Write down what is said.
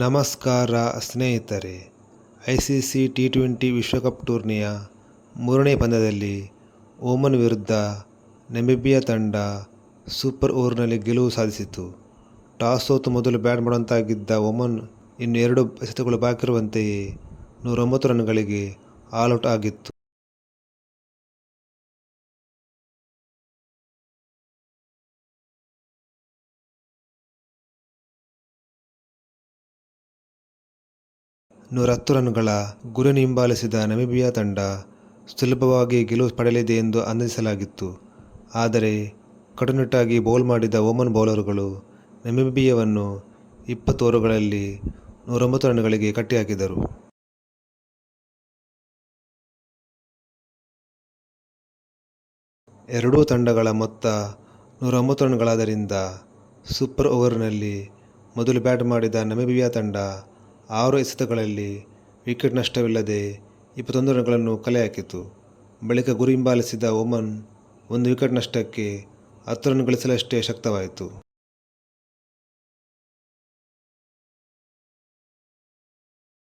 ನಮಸ್ಕಾರ ಸ್ನೇಹಿತರೆ I C C T twenty ವಿಶ್ವಕಪ್ ಟೂರ್ನಿಯ ಮೂರನೇ ಪಂದ್ಯದಲ್ಲಿ ಓಮನ್ ವಿರುದ್ಧ ನೆಮಿಬಿಯಾ ತಂಡ ಸೂಪರ್ ಓವರ್ನಲ್ಲಿ ಗೆಲುವು ಸಾಧಿಸಿತು. ಟಾಸ್ ಸೋತು ಮೊದಲು ಬ್ಯಾಟ್ ಮಾಡುವಂತಾಗಿದ್ದ ಓಮನ್ ಇನ್ನು ಎರಡು ಎಸೆತಗಳು ಬಾಕಿರುವಂತೆಯೇ ನೂರೊಂಬತ್ತು ರನ್ಗಳಿಗೆ ಆಲ್ಔಟ್ ಆಗಿತ್ತು. ನೂರ ಹತ್ತು ರನ್ಗಳ ಗುರಿ ಹಿಂಬಾಲಿಸಿದ ನಮಿಬಿಯಾ ತಂಡ ಸುಲಭವಾಗಿ ಗೆಲುವು ಪಡೆಯಲಿದೆ ಎಂದು ಅಂದಿಸಲಾಗಿತ್ತು. ಆದರೆ ಕಟುನಿಟ್ಟಾಗಿ ಬೌಲ್ ಮಾಡಿದ ಓಮನ್ ಬೌಲರ್ಗಳು ನಮಿಬಿಯವನ್ನು ಇಪ್ಪತ್ತು ಓವರುಗಳಲ್ಲಿ ನೂರೊಂಬತ್ತು ರನ್ಗಳಿಗೆ ಕಟ್ಟಿಹಾಕಿದರು. ಎರಡೂ ತಂಡಗಳ ಮೊತ್ತ ನೂರೊಂಬತ್ತು ರನ್ಗಳಾದ್ದರಿಂದ ಸೂಪರ್ ಓವರ್ನಲ್ಲಿ ಮೊದಲು ಬ್ಯಾಟ್ ಮಾಡಿದ ನಮಿಬಿಯಾ ತಂಡ ಆರು ಎಸೆತಗಳಲ್ಲಿ ವಿಕೆಟ್ ನಷ್ಟವಿಲ್ಲದೆ ಇಪ್ಪತ್ತೊಂದು ರನ್ಗಳನ್ನು ಕಲೆಹಾಕಿತು ಬಳಿಕ ಗುರಿ ಹಿಂಬಾಲಿಸಿದ ಒಮನ್ ಒಂದು ವಿಕೆಟ್ ನಷ್ಟಕ್ಕೆ ಹತ್ತು ರನ್ ಗಳಿಸಲಷ್ಟೇ ಶಕ್ತವಾಯಿತು.